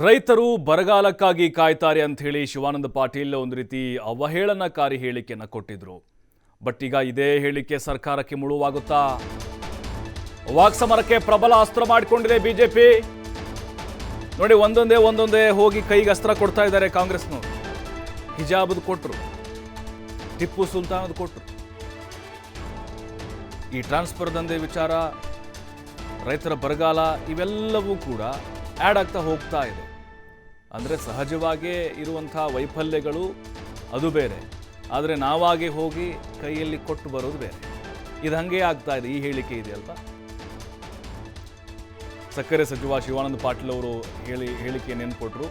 ರೈತರು ಬರಗಾಲಕ್ಕಾಗಿ ಕಾಯ್ತಾರೆ ಅಂತ ಹೇಳಿ ಶಿವಾನಂದ ಪಾಟೀಲ್ ಒಂದು ರೀತಿ ಅವಹೇಳನಕಾರಿ ಹೇಳಿಕೆಯನ್ನು ಕೊಟ್ಟಿದ್ರು. ಬಟ್ ಈಗ ಇದೇ ಹೇಳಿಕೆ ಸರ್ಕಾರಕ್ಕೆ ಮುಳುವಾಗುತ್ತಾ? ವಾಕ್ಸಮರಕ್ಕೆ ಪ್ರಬಲ ಅಸ್ತ್ರ ಮಾಡಿಕೊಂಡಿದೆ ಬಿಜೆಪಿ. ನೋಡಿ, ಒಂದೊಂದೇ ಒಂದೊಂದೇ ಹೋಗಿ ಕೈಗೆ ಅಸ್ತ್ರ ಕೊಡ್ತಾ ಇದ್ದಾರೆ ಕಾಂಗ್ರೆಸ್ನವರು. ಹಿಜಾಬದ್ ಕೊಟ್ಟರು ಟಿಪ್ಪು ಸುಲ್ತಾನದ್ ಕೊಟ್ಟರು ಈ ಟ್ರಾನ್ಸ್ಫರ್ ದಂಧೆ ವಿಚಾರ, ರೈತರ ಬರಗಾಲ ಇವೆಲ್ಲವೂ ಕೂಡ ಆ್ಯಡ್ ಆಗ್ತಾ ಹೋಗ್ತಾ ಇದೆ. ಅಂದರೆ ಸಹಜವಾಗೇ ಇರುವಂಥ ವೈಫಲ್ಯಗಳು ಅದು ಬೇರೆ. ಆದರೆ ನಾವಾಗೆ ಹೋಗಿ ಕೈಯಲ್ಲಿ ಕೊಟ್ಟು ಬರೋದು ಬೇರೆ. ಇದು ಹಾಗೆ ಆಗ್ತಾ ಇದೆ, ಈ ಹೇಳಿಕೆ ಇದೆ ಅಲ್ವಾ? ಸಕ್ಕರೆ ಸಚಿವ ಶಿವಾನಂದ ಪಾಟೀಲ್ ಅವರು ಹೇಳಿ, ಹೇಳಿಕೆ ನೆನ್ಪೊಟ್ರು.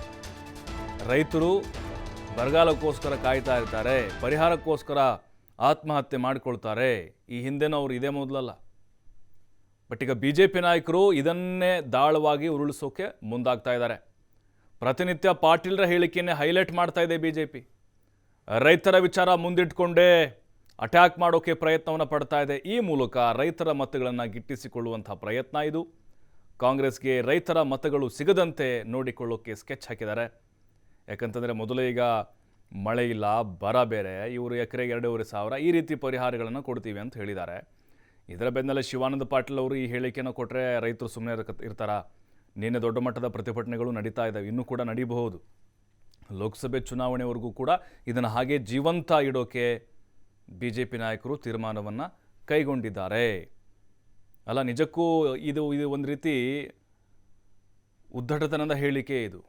ರೈತರು ಬರಗಾಲಕ್ಕೋಸ್ಕರ ಕಾಯ್ತಾ ಇರ್ತಾರೆ, ಪರಿಹಾರಕ್ಕೋಸ್ಕರ ಆತ್ಮಹತ್ಯೆ ಮಾಡಿಕೊಳ್ತಾರೆ. ಈ ಹಿಂದೆನೂ ಅವರು ಇದೇ ಮೊದಲಲ್ಲ. ಬಟ್ ಈಗ ಬಿ ಜೆ ಪಿ ನಾಯಕರು ಇದನ್ನೇ ದಾಳವಾಗಿ ಉರುಳಿಸೋಕೆ ಮುಂದಾಗ್ತಾ ಇದ್ದಾರೆ. ಪ್ರತಿನಿತ್ಯ ಪಾಟೀಲ್ರ ಹೇಳಿಕೆಯನ್ನೇ ಹೈಲೈಟ್ ಮಾಡ್ತಾ ಇದೆ ಬಿ ಜೆ ಪಿ ರೈತರ ವಿಚಾರ ಮುಂದಿಟ್ಕೊಂಡೇ ಅಟ್ಯಾಕ್ ಮಾಡೋಕೆ ಪ್ರಯತ್ನವನ್ನು ಪಡ್ತಾ ಇದೆ. ಈ ಮೂಲಕ ರೈತರ ಮತಗಳನ್ನು ಗಿಟ್ಟಿಸಿಕೊಳ್ಳುವಂಥ ಪ್ರಯತ್ನ ಇದು. ಕಾಂಗ್ರೆಸ್ಗೆ ರೈತರ ಮತಗಳು ಸಿಗದಂತೆ ನೋಡಿಕೊಳ್ಳೋಕೆ ಸ್ಕೆಚ್ ಹಾಕಿದ್ದಾರೆ. ಯಾಕಂತಂದರೆ ಮೊದಲೇ ಈಗ ಮಳೆ ಇಲ್ಲ, ಬರ ಬೇರೆ, ಇವರು ಎಕರೆಗೆ ಎರಡೂವರೆ ಸಾವಿರ ಈ ರೀತಿ ಪರಿಹಾರಗಳನ್ನು ಕೊಡ್ತೀವಿ ಅಂತ ಹೇಳಿದ್ದಾರೆ. ಇದರ ಬೆನ್ನಲ್ಲೇ ಶಿವಾನಂದ ಪಾಟೀಲ್ ಅವರು ಈ ಹೇಳಿಕೆಯನ್ನು ಕೊಟ್ಟರೆ ರೈತರು ಸುಮ್ಮನೆ ಇರ್ತಾರ? ನಿನ್ನೆ ದೊಡ್ಡ ಮಟ್ಟದ ಪ್ರತಿಭಟನೆಗಳು ನಡೀತಾ ಇದ್ದಾವೆ ಇನ್ನೂ ಕೂಡ ನಡೀಬಹುದು. ಲೋಕಸಭೆ ಚುನಾವಣೆವರೆಗೂ ಕೂಡ ಇದನ್ನು ಹಾಗೆ ಜೀವಂತ ಇಡೋಕೆ ಬಿ ಜೆ ಪಿ ನಾಯಕರು ತೀರ್ಮಾನವನ್ನು ಕೈಗೊಂಡಿದ್ದಾರೆ. ಅಲ್ಲ, ನಿಜಕ್ಕೂ ಇದು ಇದು ಒಂದು ರೀತಿ ಉದ್ದಟತನದ ಹೇಳಿಕೆ ಇದು.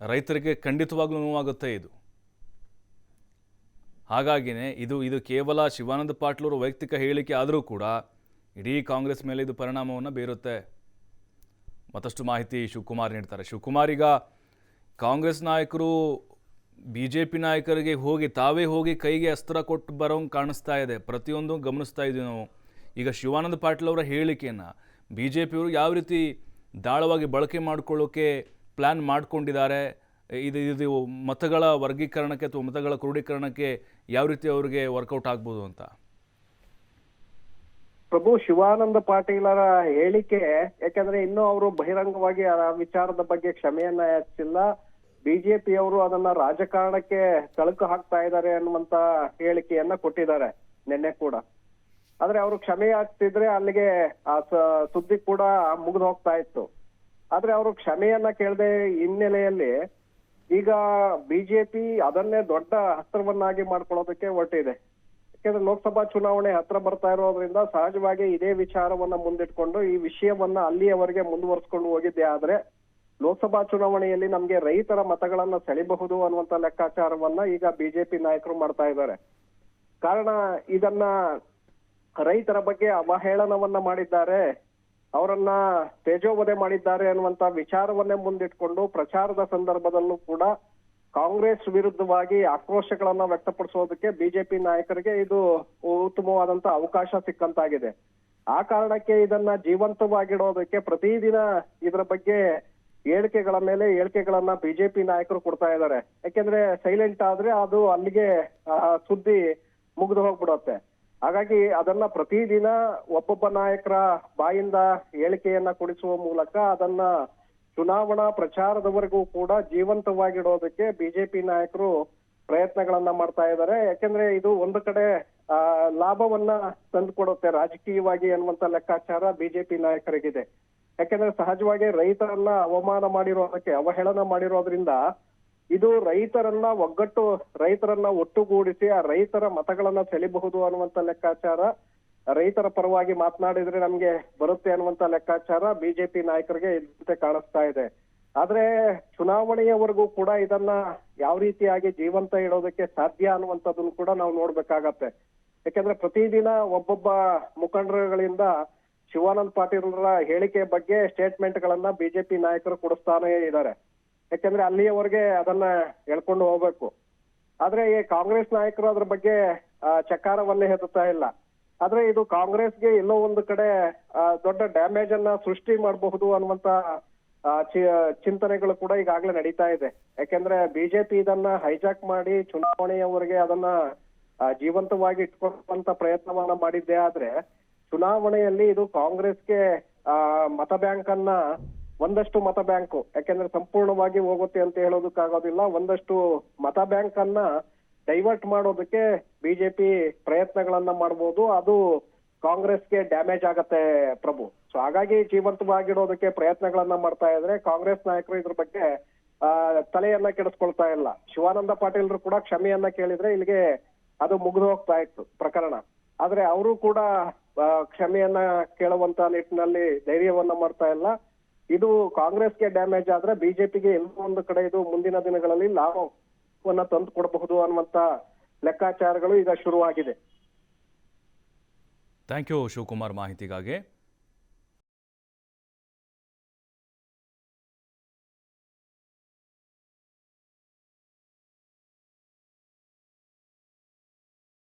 ರೈತರಿಗೆ ಖಂಡಿತವಾಗ್ಲೂ ನೋವಾಗುತ್ತೆ ಇದು. ಹಾಗಾಗಿನೇ ಇದು ಇದು ಕೇವಲ ಶಿವಾನಂದ ಪಾಟೀಲರ ವೈಯಕ್ತಿಕ ಹೇಳಿಕೆ ಆದರೂ ಕೂಡ ಇಡೀ ಕಾಂಗ್ರೆಸ್ ಮೇಲೆ ಇದು ಪರಿಣಾಮವನ್ನು ಬೀರುತ್ತೆ. ಮತ್ತಷ್ಟು ಮಾಹಿತಿ ಶಿವಕುಮಾರ್ ನೀಡ್ತಾರೆ. ಶಿವಕುಮಾರ್, ಈಗ ಕಾಂಗ್ರೆಸ್ ನಾಯಕರು ಬಿ ಜೆ ಪಿ ನಾಯಕರಿಗೆ ಹೋಗಿ, ತಾವೇ ಹೋಗಿ ಕೈಗೆ ಅಸ್ತ್ರ ಕೊಟ್ಟು ಬರೋಂಗೆ ಕಾಣಿಸ್ತಾ ಇದೆ. ಪ್ರತಿಯೊಂದು ಗಮನಿಸ್ತಾ ಇದ್ದೀವಿ ನಾವು. ಈಗ ಶಿವಾನಂದ ಪಾಟೀಲ್ ಅವರ ಹೇಳಿಕೆಯನ್ನು ಬಿ ಜೆ ಪಿಯವರು ಯಾವ ರೀತಿ ದಾಳವಾಗಿ ಬಳಕೆ ಮಾಡಿಕೊಳ್ಳೋಕೆ ಪ್ಲ್ಯಾನ್ ಮಾಡ್ಕೊಂಡಿದ್ದಾರೆ ಇದು ಇದು ಮತಗಳ ವರ್ಗೀಕರಣಕ್ಕೆ ಅಥವಾ ಮತಗಳ ಕ್ರೋಢೀಕರಣಕ್ಕೆ ಯಾವ ರೀತಿ ಅವರಿಗೆ ವರ್ಕೌಟ್ ಆಗ್ಬೋದು ಅಂತ? ಪ್ರಭು ಶಿವಾನಂದ ಪಾಟೀಲರ ಹೇಳಿಕೆ, ಯಾಕಂದ್ರೆ ಇನ್ನೂ ಅವರು ಬಹಿರಂಗವಾಗಿ ಆ ವಿಚಾರದ ಬಗ್ಗೆ ಕ್ಷಮೆಯನ್ನ ಯಾಚಿಸಿಲ್ಲ. ಬಿಜೆಪಿಯವರು ಅದನ್ನ ರಾಜಕಾರಣಕ್ಕೆ ಕಳಕು ಹಾಕ್ತಾ ಇದ್ದಾರೆ ಅನ್ನುವಂತ ಹೇಳಿಕೆಯನ್ನ ಕೊಟ್ಟಿದ್ದಾರೆ ನಿನ್ನೆ ಕೂಡ. ಆದ್ರೆ ಅವರು ಕ್ಷಮೆ ಯಾಚಿಸಿದ್ರೆ ಅಲ್ಲಿಗೆ ಆ ಸುದ್ದಿ ಕೂಡ ಮುಗಿದು ಹೋಗ್ತಾ ಇತ್ತು. ಆದ್ರೆ ಅವರು ಕ್ಷಮೆಯನ್ನ ಕೇಳದೆ ಹಿನ್ನೆಲೆಯಲ್ಲಿ ಈಗ ಬಿಜೆಪಿ ಅದನ್ನೇ ದೊಡ್ಡ ಅಸ್ತ್ರವನ್ನಾಗಿ ಮಾಡ್ಕೊಳ್ಳೋದಕ್ಕೆ ಹೊರಟಿದೆ ಯಾಕಂದ್ರೆ ಲೋಕಸಭಾ ಚುನಾವಣೆ ಹತ್ರ ಬರ್ತಾ ಇರೋದ್ರಿಂದ ಸಹಜವಾಗಿ ಇದೇ ವಿಚಾರವನ್ನ ಮುಂದಿಟ್ಕೊಂಡು ಈ ವಿಷಯವನ್ನ ಅಲ್ಲಿಯವರೆಗೆ ಮುಂದುವರ್ಸ್ಕೊಂಡು ಹೋಗಿದ್ದೆ ಆದ್ರೆ ಲೋಕಸಭಾ ಚುನಾವಣೆಯಲ್ಲಿ ನಮ್ಗೆ ರೈತರ ಮತಗಳನ್ನ ಸೆಳಿಬಹುದು ಅನ್ನುವಂತ ಲೆಕ್ಕಾಚಾರವನ್ನ ಈಗ ಬಿಜೆಪಿ ನಾಯಕರು ಮಾಡ್ತಾ ಇದ್ದಾರೆ. ಕಾರಣ ಇದನ್ನ ರೈತರ ಬಗ್ಗೆ ಅವಹೇಳನವನ್ನ ಮಾಡಿದ್ದಾರೆ. ಅವರನ್ನ ತೇಜೋವಧೆ ಮಾಡಿದ್ದಾರೆ ಅನ್ನುವಂತ ವಿಚಾರವನ್ನೇ ಮುಂದಿಟ್ಕೊಂಡು ಪ್ರಚಾರದ ಸಂದರ್ಭದಲ್ಲೂ ಕೂಡ ಕಾಂಗ್ರೆಸ್ ವಿರುದ್ಧವಾಗಿ ಆಕ್ರೋಶಗಳನ್ನ ವ್ಯಕ್ತಪಡಿಸೋದಕ್ಕೆ ಬಿಜೆಪಿ ನಾಯಕರಿಗೆ ಇದು ಉತ್ತಮವಾದಂತ ಅವಕಾಶ ಸಿಕ್ಕಂತಾಗಿದೆ. ಆ ಕಾರಣಕ್ಕೆ ಇದನ್ನ ಜೀವಂತವಾಗಿಡೋದಕ್ಕೆ ಪ್ರತಿದಿನ ಇದರ ಬಗ್ಗೆ ಹೇಳಿಕೆಗಳ ಮೇಲೆ ಹೇಳಿಕೆಗಳನ್ನ ಬಿಜೆಪಿ ನಾಯಕರು ಕೊಡ್ತಾ ಇದ್ದಾರೆ. ಯಾಕೆಂದ್ರೆ ಸೈಲೆಂಟ್ ಆದ್ರೆ ಅದು ಅಲ್ಲಿಗೆ ಸುದ್ದಿ ಮುಗಿದು ಹೋಗ್ಬಿಡುತ್ತೆ. ಹಾಗಾಗಿ ಅದನ್ನ ಪ್ರತಿದಿನ ಒಬ್ಬೊಬ್ಬ ನಾಯಕರ ಬಾಯಿಂದ ಹೇಳಿಕೆಯನ್ನ ಕೊಡಿಸುವ ಮೂಲಕ ಅದನ್ನ ಚುನಾವಣಾ ಪ್ರಚಾರದವರೆಗೂ ಕೂಡ ಜೀವಂತವಾಗಿಡೋದಕ್ಕೆ ಬಿಜೆಪಿ ನಾಯಕರು ಪ್ರಯತ್ನಗಳನ್ನ ಮಾಡ್ತಾ ಇದ್ದಾರೆ. ಯಾಕೆಂದ್ರೆ ಇದು ಒಂದು ಕಡೆ ಲಾಭವನ್ನ ತಂದುಕೊಡುತ್ತೆ ರಾಜಕೀಯವಾಗಿ ಅನ್ನುವಂತ ಲೆಕ್ಕಾಚಾರ ಬಿಜೆಪಿ ನಾಯಕರಿಗಿದೆ. ಯಾಕೆಂದ್ರೆ ಸಹಜವಾಗಿ ರೈತರನ್ನ ಅವಮಾನ ಮಾಡಿರೋದಕ್ಕೆ, ಅವಹೇಳನ ಮಾಡಿರೋದ್ರಿಂದ ಇದು ರೈತರನ್ನ ಒಗ್ಗಟ್ಟು, ರೈತರನ್ನ ಒಟ್ಟುಗೂಡಿಸಿ ಆ ರೈತರ ಮತಗಳನ್ನ ಸೆಳಿಬಹುದು ಅನ್ನುವಂತ ಲೆಕ್ಕಾಚಾರ. ರೈತರ ಪರವಾಗಿ ಮಾತನಾಡಿದ್ರೆ ನಮ್ಗೆ ಬರುತ್ತೆ ಅನ್ನುವಂತ ಲೆಕ್ಕಾಚಾರ ಬಿಜೆಪಿ ನಾಯಕರಿಗೆ ಇದ್ದಂತೆ ಕಾಣಿಸ್ತಾ ಇದೆ. ಆದ್ರೆ ಚುನಾವಣೆಯವರೆಗೂ ಕೂಡ ಇದನ್ನ ಯಾವ ರೀತಿಯಾಗಿ ಜೀವಂತ ಇಡೋದಕ್ಕೆ ಸಾಧ್ಯ ಅನ್ನುವಂಥದ್ದನ್ನು ಕೂಡ ನಾವು ನೋಡ್ಬೇಕಾಗತ್ತೆ. ಯಾಕಂದ್ರೆ ಪ್ರತಿದಿನ ಒಬ್ಬೊಬ್ಬ ಮುಖಂಡರುಗಳಿಂದ ಶಿವಾನಂದ್ ಪಾಟೀಲ್ರ ಹೇಳಿಕೆ ಬಗ್ಗೆ ಸ್ಟೇಟ್ಮೆಂಟ್ ಗಳನ್ನ ಬಿಜೆಪಿ ನಾಯಕರು ಕೊಡಿಸ್ತಾನೇ ಇದ್ದಾರೆ. ಯಾಕಂದ್ರೆ ಅಲ್ಲಿಯವರೆಗೆ ಅದನ್ನ ಎಳ್ಕೊಂಡು ಹೋಗ್ಬೇಕು. ಆದ್ರೆ ಈ ಕಾಂಗ್ರೆಸ್ ನಾಯಕರು ಅದ್ರ ಬಗ್ಗೆ ಚಕಾರವನ್ನೇ ಹೆದುತ್ತಾ ಇಲ್ಲ. ಆದ್ರೆ ಇದು ಕಾಂಗ್ರೆಸ್ಗೆ ಎಲ್ಲೋ ಒಂದು ಕಡೆ ದೊಡ್ಡ ಡ್ಯಾಮೇಜ್ ಅನ್ನ ಸೃಷ್ಟಿ ಮಾಡಬಹುದು ಅನ್ನುವಂತ ಚಿಂತನೆಗಳು ಕೂಡ ಈಗಾಗಲೇ ನಡೀತಾ ಇದೆ. ಯಾಕೆಂದ್ರೆ ಬಿಜೆಪಿ ಇದನ್ನ ಹೈಜಾಕ್ ಮಾಡಿ ಚುನಾವಣೆಯವರೆಗೆ ಅದನ್ನ ಜೀವಂತವಾಗಿ ಇಟ್ಕೊಳ್ಳುವಂತ ಪ್ರಯತ್ನವನ್ನ ಮಾಡಿದ್ದೆ ಆದ್ರೆ, ಚುನಾವಣೆಯಲ್ಲಿ ಇದು ಕಾಂಗ್ರೆಸ್ಗೆ ಮತ ಬ್ಯಾಂಕ್ ಅನ್ನ ಒಂದಷ್ಟು ಮತ ಬ್ಯಾಂಕು, ಯಾಕೆಂದ್ರೆ ಸಂಪೂರ್ಣವಾಗಿ ಹೋಗುತ್ತೆ ಅಂತ ಹೇಳೋದಕ್ಕಾಗೋದಿಲ್ಲ. ಒಂದಷ್ಟು ಮತ ಬ್ಯಾಂಕ್ ಅನ್ನ ಡೈವರ್ಟ್ ಮಾಡೋದಕ್ಕೆ ಬಿಜೆಪಿ ಪ್ರಯತ್ನಗಳನ್ನ ಮಾಡಬಹುದು ಅದು ಕಾಂಗ್ರೆಸ್ಗೆ ಡ್ಯಾಮೇಜ್ ಆಗತ್ತೆ ಪ್ರಭು. ಸೊ ಹಾಗಾಗಿ ಜೀವಂತವಾಗಿಡೋದಕ್ಕೆ ಪ್ರಯತ್ನಗಳನ್ನ ಮಾಡ್ತಾ ಇದ್ರೆ ಕಾಂಗ್ರೆಸ್ ನಾಯಕರು ಇದ್ರ ಬಗ್ಗೆ ತಲೆಯನ್ನ ಕೆಡಿಸ್ಕೊಳ್ತಾ ಇಲ್ಲ. ಶಿವಾನಂದ ಪಾಟೀಲ್ರು ಕೂಡ ಕ್ಷಮೆಯನ್ನ ಕೇಳಿದ್ರೆ ಇಲ್ಲಿಗೆ ಅದು ಮುಗಿದು ಹೋಗ್ತಾ ಇತ್ತು ಪ್ರಕರಣ. ಆದ್ರೆ ಅವರು ಕೂಡ ಕ್ಷಮೆಯನ್ನ ಕೇಳುವಂತ ನಿಟ್ಟಿನಲ್ಲಿ ಧೈರ್ಯವನ್ನ ಮಾಡ್ತಾ ಇಲ್ಲ. ಇದು ಕಾಂಗ್ರೆಸ್ಗೆ ಡ್ಯಾಮೇಜ್ ಆದ್ರೆ ಬಿಜೆಪಿಗೆ ಎಲ್ಲೋ ಒಂದು ಕಡೆ ಇದು ಮುಂದಿನ ದಿನಗಳಲ್ಲಿ ಲಾಭವನ್ನ ತಂದು ಕೊಡಬಹುದು ಅನ್ನುವಂತ ಲೆಕ್ಕಾಚಾರಗಳು ಈಗ ಶುರುವಾಗಿದೆ. ಥ್ಯಾಂಕ್ ಯು ಶಿವಕುಮಾರ್ ಮಾಹಿತಿಗಾಗಿ.